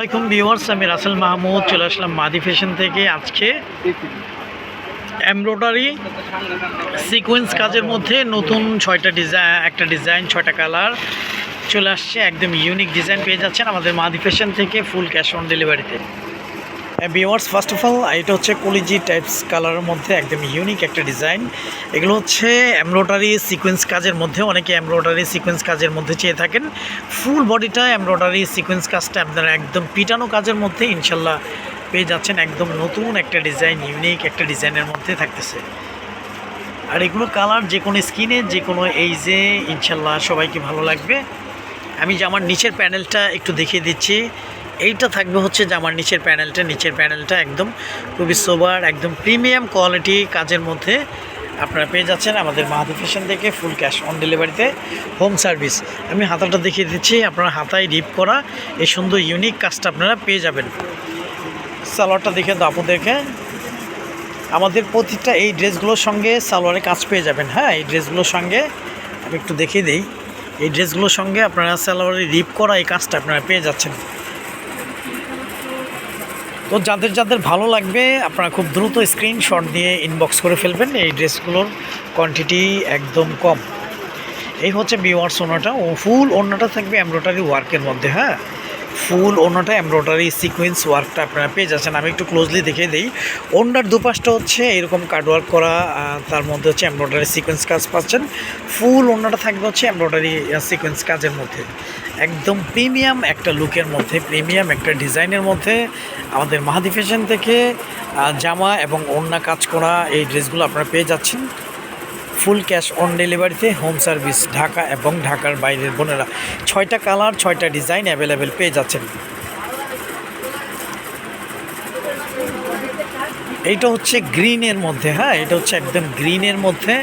আলাইকুম ভিউয়ার্স, আমি রাসেল মাহমুদ, চলে আসলাম মাদি ফ্যাশন থেকে। আজকে এমব্রয়ডারি সিকোয়েন্স কাজের মধ্যে নতুন ছয়টা ডিজাইন, একটা ডিজাইন, ছয়টা কালার চলে আসছে। একদম ইউনিক ডিজাইন পেয়ে যাচ্ছেন আমাদের মাদি ফ্যাশন থেকে ফুল ক্যাশ অন ডেলিভারিতে ভিওয়ার্স ফার্স্ট অফ অল এটা হচ্ছে কলিজি টাইপস কালারের মধ্যে একদম ইউনিক একটা ডিজাইন এগুলো হচ্ছে এমব্রয়ডারি সিকোয়েন্স কাজের মধ্যে, অনেকে এমব্রয়ডারি সিকোয়েন্স কাজের মধ্যে চেয়ে থাকেন। ফুল বডিটা এমব্রয়ডারি সিকোয়েন্স কাজটা আপনারা একদম পিটানো কাজের মধ্যে ইনশাল্লাহ পেয়ে যাচ্ছেন। একদম নতুন একটা ডিজাইন ইউনিক একটা ডিজাইনের মধ্যে থাকতেছে। আর এগুলো কালার যে কোনো স্কিনে যে কোনো এইজে ইনশাল্লাহ সবাইকে ভালো লাগবে। আমি যে আমার নিচের প্যানেলটা একটু দেখিয়ে দিচ্ছি। এইটা থাকবে হচ্ছে জামার নিচের প্যানেলটা। নিচের প্যানেলটা একদম খুবই সোবার একদম প্রিমিয়াম কোয়ালিটি কাজের মধ্যে আপনারা পেয়ে যাচ্ছেন আমাদের মাহাদি ফ্যাশন থেকে ফুল ক্যাশ অন ডেলিভারিতে হোম সার্ভিস আমি হাতাটা দেখিয়ে দিচ্ছি, আপনারা হাতায় রিপ করা এই সুন্দর ইউনিক কাজটা আপনারা পেয়ে যাবেন। সালোয়ারটা দেখে দাও আপু দেখে। আমাদের প্রতিটা এই ড্রেসগুলোর সঙ্গে সালোয়ারে কাজ পেয়ে যাবেন। হ্যাঁ এই ড্রেসগুলোর সঙ্গে আমি একটু দেখিয়ে দিই। এই ড্রেসগুলোর সঙ্গে আপনারা সালোয়ারে রিপ করা এই কাজটা আপনারা পেয়ে যাচ্ছেন। তো যাদের যাদের ভালো লাগবে, আপনারা খুব দ্রুত স্ক্রিনশট দিয়ে ইনবক্স করে ফেলবেন। এই ড্রেসগুলোর কোয়ান্টিটি একদম কম। এই হচ্ছে বিওয়ার্স ওনাটা ও ফুল ওনাটা থাকবে এমব্রয়ডারি ওয়ার্কের মধ্যে হ্যাঁ? ফুল ওনাটা এমব্রয়ডারি সিকোয়েন্স ওয়ার্কটা আপনারা পেয়ে যাচ্ছেন। আমি একটু ক্লোজলি দেখে দিই। ওনার দুপাশটা হচ্ছে এরকম কার্ড ওয়ার্ক করা তার মধ্যে হচ্ছে এমব্রয়ডারি সিকোয়েন্স কাজ পাচ্ছেন। ফুল ওনাটা থাকবে হচ্ছে এমব্রয়ডারি সিকোয়েন্স কাজের মধ্যে। একদম প্রিমিয়াম একটা লুকের মধ্যে, প্রিমিয়াম একটা ডিজাইনের মধ্যে আমাদের মাহাদি ফ্যাশন থেকে জামা এবং ওড়না কাজ করা এই ড্রেসগুলো আপনারা পেয়ে যাচ্ছেন। ফুল ক্যাশ অন ডেলিভারিতে হোম সার্ভিস ঢাকা এবং ঢাকার বাইরের বোনেরা। ছয়টা কালার, ছয়টা ডিজাইন অ্যাভেলেবেল পেয়ে যাচ্ছেন। এইটা হচ্ছে গ্রিনের মধ্যে হ্যাঁ? এটা হচ্ছে একদম গ্রিনের মধ্যে,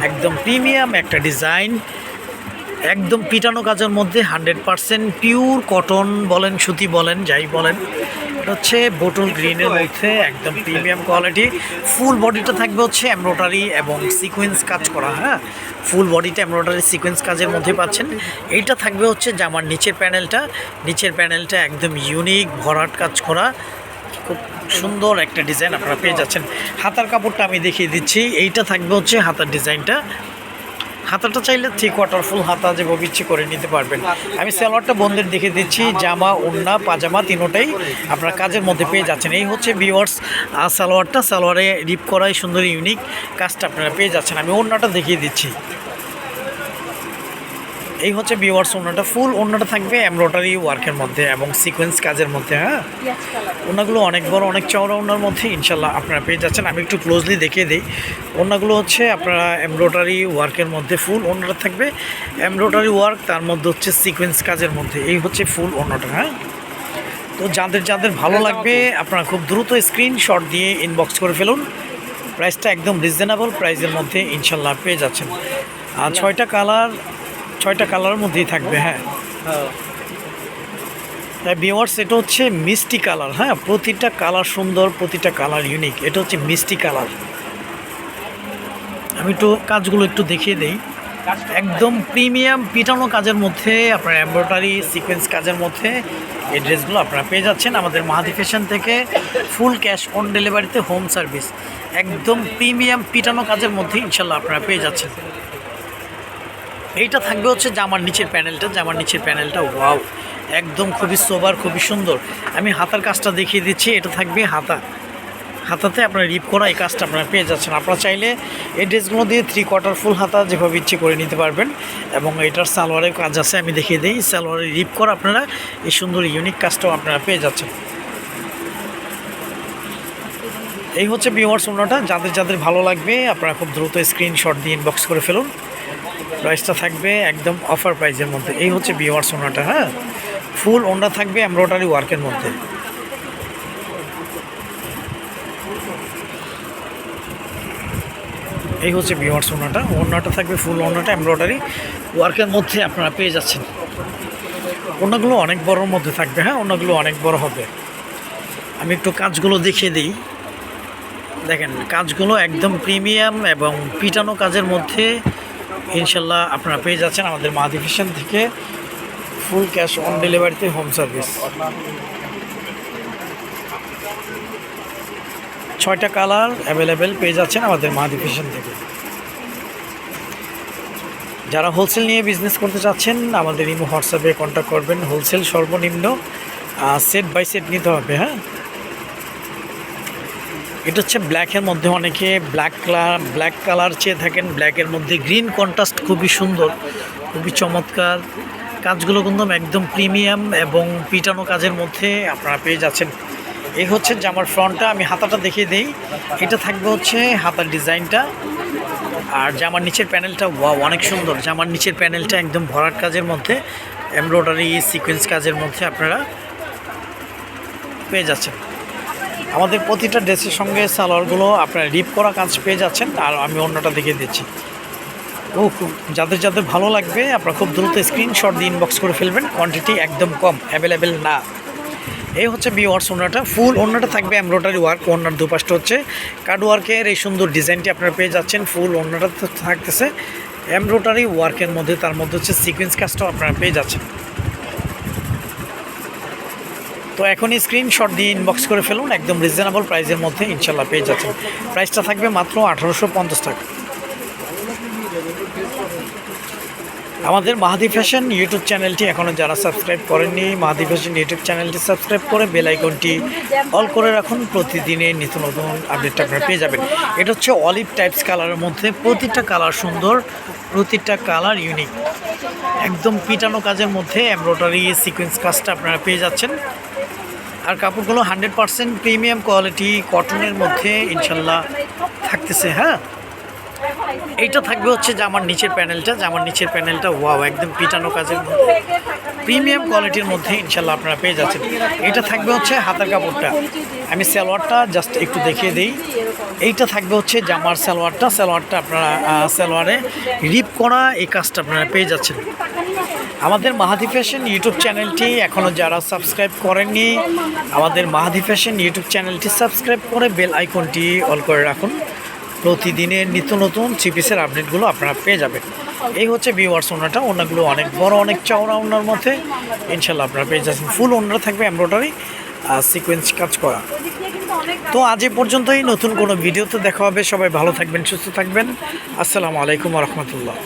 একদম প্রিমিয়াম একটা ডিজাইন। একদম পিটানো কাজের মধ্যে হান্ড্রেড পারসেন্ট পিওর কটন বলেন, সুতি বলেন, যাই বলেন। এটা হচ্ছে বোটল গ্রিনের মধ্যে একদম প্রিমিয়াম কোয়ালিটি ফুল বডিটা থাকবে হচ্ছে এমব্রয়ডারি এবং সিকোয়েন্স কাজ করা হ্যাঁ? ফুল বডিটা এমব্রয়ডারি সিকোয়েন্স কাজের মধ্যে পাচ্ছেন। এইটা থাকবে হচ্ছে জামার নিচের প্যানেলটা নিচের প্যানেলটা একদম ইউনিক ভরাট কাজ করা। খুব সুন্দর একটা ডিজাইন আপনারা পেয়ে যাচ্ছেন। হাতার কাপড়টা আমি দেখিয়ে দিচ্ছি। এইটা থাকবে হচ্ছে হাতার ডিজাইনটা হাতাটা চাইলে থ্রি কোয়ার্টার ফুল হাতা যেভাবে ইচ্ছে করে নিতে পারবেন। আমি সালোয়ারটা বন্ধের দেখে দিচ্ছি, জামা, ওড়না, পাজামা, তিনোটাই আপনারা কাজের মধ্যে পেয়ে যাচ্ছেন। এই হচ্ছে ভিওয়ার্স সালোয়ারটা। সালোয়ারে রিপ করাই সুন্দর ইউনিক কাজটা আপনারা পেয়ে যাচ্ছেন। আমি ওড়নাটা দেখিয়ে দিচ্ছি। এই হচ্ছে ভিওয়ার্স ওড়নাটা। ফুল ওড়নাটা থাকবে এমব্রয়ডারি ওয়ার্কের মধ্যে এবং সিকোয়েন্স কাজের মধ্যে হ্যাঁ? ওনাগুলো অনেক বড় অনেক চওড়া ওনার মধ্যে ইনশাল্লাহ আপনারা পেয়ে যাচ্ছেন। আমি একটু ক্লোজলি দেখিয়ে দিই। ওনাগুলো হচ্ছে আপনারা এমব্রয়ডারি ওয়ার্কের মধ্যে ফুল ওনাটা থাকবে। এমব্রয়ডারি ওয়ার্ক তার মধ্যে হচ্ছে সিকোয়েন্স কাজের মধ্যে এই হচ্ছে ফুল ওনাটা হ্যাঁ? তো যাদের যাদের ভালো লাগবে আপনারা খুব দ্রুত স্ক্রিনশট দিয়ে ইনবক্স করে ফেলুন। প্রাইসটা একদম রিজনেবল প্রাইসের মধ্যে ইনশাল্লাহ পেয়ে যাচ্ছেন। আর ছয়টা কালার ছয়টা কালারের মধ্যেই থাকবে হ্যাঁ। তাই ভিওয়ার্স এটা হচ্ছে মিষ্টি কালার হ্যাঁ। প্রতিটা কালার সুন্দর প্রতিটা কালার ইউনিক এটা হচ্ছে মিষ্টি কালার। আমি একটু কাজগুলো একটু দেখিয়ে দিই। একদম প্রিমিয়াম পিটানো কাজের মধ্যে আপনার এমব্রয়ডারি সিকোয়েন্স কাজের মধ্যে এই ড্রেসগুলো আপনারা পেয়ে যাচ্ছেন আমাদের মাহাদি ফ্যাশন থেকে ফুল ক্যাশ অন ডেলিভারিতে হোম সার্ভিস একদম প্রিমিয়াম পিটানো কাজের মধ্যে ইনশাল্লাহ আপনারা পেয়ে যাচ্ছেন। এইটা থাকবে হচ্ছে জামার নিচের প্যানেলটা। জামার নিচের প্যানেলটা, ওয়াও, একদম খুবই সোবার খুবই সুন্দর। আমি হাতার কাজটা দেখিয়ে দিচ্ছি, এটা থাকবে হাতা। হাতাতে আপনার রিপ করা এই কাজটা আপনারা পেয়ে যাচ্ছেন। আপনারা চাইলে এই ড্রেসগুলো দিয়ে থ্রি কোয়ার্টার ফুল হাতা যেভাবে ইচ্ছে করে নিতে পারবেন এবং এটার সালোয়ারের কাজ আছে, আমি দেখিয়ে দিই। সালোয়ারের রিপ করা আপনারা এই সুন্দর ইউনিক কাজটাও আপনারা পেয়ে যাচ্ছেন। এই হচ্ছে বিওয়ার্স ওনাটা যাদের যাদের ভালো লাগবে, আপনারা খুব দ্রুত স্ক্রিনশট দিয়ে ইনবক্স করে ফেলুন। প্রাইসটা থাকবে একদম অফার প্রাইসের মধ্যে। এই হচ্ছে বিওয়ার্স ওনাটা হ্যাঁ? ফুল ওনা থাকবে এমব্রয়ডারি ওয়ার্কের মধ্যে। এই হচ্ছে বিওয়ার্স ওনাটা ওনাটা থাকবে ফুল ওনাটা এমব্রয়ডারি ওয়ার্কের মধ্যে আপনারা পেয়ে যাচ্ছেন। ওনাগুলো অনেক বড়োর মধ্যে থাকবে হ্যাঁ? ওনাগুলো অনেক বড় হবে। আমি একটু কাজগুলো দেখিয়ে দিই। দেখেন, কাজগুলো একদম প্রিমিয়াম এবং পিটানো কাজের মধ্যে ইনশাল্লাহ আপনারা পেয়ে যাচ্ছেন আমাদের মাহাদি ফ্যাশন থেকে ফুল ক্যাশ অন ডেলিভারিতে হোম সার্ভিস। ছয়টা কালার অ্যাভেলেবেল পেয়ে যাচ্ছেন আমাদের মাহাদি ফ্যাশন থেকে। যারা হোলসেল নিয়ে বিজনেস করতে চাচ্ছেন, আমাদের ইমো হোয়াটসঅ্যাপে কন্ট্যাক্ট করবেন। হোলসেল সর্বনিম্ন সেট বাই সেট নিতে হবে হ্যাঁ? এটা হচ্ছে ব্ল্যাকের মধ্যে অনেকে ব্ল্যাক কালার ব্ল্যাক কালার চেয়ে থাকেন ব্ল্যাকের মধ্যে গ্রিন কন্ট্রাস্ট খুবই সুন্দর, খুবই চমৎকার। কাজগুলো কিন্তু একদম প্রিমিয়াম এবং পিটানো কাজের মধ্যে আপনারা পেয়ে যাচ্ছেন। এই হচ্ছে জামার ফ্রন্টটা, আমি হাতাটা দেখিয়ে দিই। এটা থাকবে হচ্ছে হাতার ডিজাইনটা। আর জামার নিচের প্যানেলটা ওয়াও অনেক সুন্দর। জামার নিচের প্যানেলটা একদম ভরাট কাজের মধ্যে এমব্রয়ডারি সিকোয়েন্স কাজের মধ্যে আপনারা পেয়ে যাচ্ছেন। আমাদের প্রতিটা ড্রেসের সঙ্গে সালোয়ারগুলো আপনারা রিপ করা কাজ পেয়ে যাচ্ছেন, আর আমি অন্যটা দেখিয়ে দিচ্ছি। ও যাদের যাদের ভালো লাগবে, আপনারা খুব দ্রুত স্ক্রিনশট দিয়ে ইনবক্স করে ফেলবেন কোয়ান্টিটি একদম কম অ্যাভেলেবেল না। এই হচ্ছে বি ওয়ার্স ওনাটা ফুল ওনাটা থাকবে এমব্রয়ডারি ওয়ার্ক ওনার দুপাশটা হচ্ছে কার্ড ওয়ার্কের এই সুন্দর ডিজাইনটি আপনারা পেয়ে যাচ্ছেন ফুল ওনাটা তো থাকতেছে এমব্রয়ডারি ওয়ার্কের মধ্যে, তার মধ্যে হচ্ছে সিকোয়েন্স কাজটাও আপনারা পেয়ে যাচ্ছেন। তো এখনই স্ক্রিনশট দিয়ে ইনবক্স করে ফেলুন, একদম রিজনেবল প্রাইসের মধ্যে ইনশাল্লাহ পেয়ে যাচ্ছেন। প্রাইসটা থাকবে মাত্র আঠারোশো পঞ্চাশ টাকা। আমাদের মাহাদি ফ্যাশন ইউটিউব চ্যানেলটি এখনও যারা সাবস্ক্রাইব করেননি, মাহাদি ফ্যাশন ইউটিউব চ্যানেলটি সাবস্ক্রাইব করে বেল আইকনটি অল করে রাখুন। প্রতিদিনে নিত্য নতুন আপডেটটা আপনারা পেয়ে যাবেন। এটা হচ্ছে অলিভ টাইপস কালারের মধ্যে প্রতিটা কালার সুন্দর, প্রতিটা কালার ইউনিক একদম পিটানো কাজের মধ্যে এমব্রয়ডারি সিকোয়েন্স কাজটা আপনারা পেয়ে যাচ্ছেন। আর কাপড়গুলো হান্ড্রেড পারসেন্ট প্রিমিয়াম কোয়ালিটি কটনের মধ্যে ইনশাল্লাহ থাকতেছে হ্যাঁ? এইটা থাকবে হচ্ছে জামার নিচের প্যানেলটা জামার নিচের প্যানেলটা, ওয়াও, একদম পিটানো কাজের মধ্যে। প্রিমিয়াম কোয়ালিটির মধ্যে ইনশাল্লাহ আপনারা পেয়ে যাচ্ছেন। এটা থাকবে হচ্ছে হাতের কাপড়টা। আমি সালোয়ারটা জাস্ট একটু দেখিয়ে দিই। এইটা থাকবে হচ্ছে জামার সালোয়ারটা। সালোয়ারটা আপনারা সালোয়ারে রিপ করা এই কাজটা আপনারা পেয়ে যাচ্ছেন। আমাদের মাহাদি ফ্যাশন ইউটিউব চ্যানেলটি এখনও যারা সাবস্ক্রাইব করেননি, আমাদের মাহাদি ফ্যাশন ইউটিউব চ্যানেলটি সাবস্ক্রাইব করে বেল আইকনটি অল করে রাখুন। প্রতিদিনের নিত্য নতুন চিপিসের আপডেটগুলো আপনারা পেয়ে যাবেন। এই হচ্ছে ভিওয়ার্স ওনাটা। ওনাগুলো অনেক বড়, অনেক চওড়া ওনার মধ্যে। ইনশাল্লাহ আপনারা পেয়ে যাচ্ছেন। ফুল ওনারা থাকবে এমব্রয়ডারি আর সিকোয়েন্স কাজ করা। তো আজ এ পর্যন্তই। নতুন কোনো ভিডিও ভিডিওতে দেখা হবে। সবাই ভালো থাকবেন, সুস্থ থাকবেন। আসসালামু আলাইকুম রহমতুল্লাহ।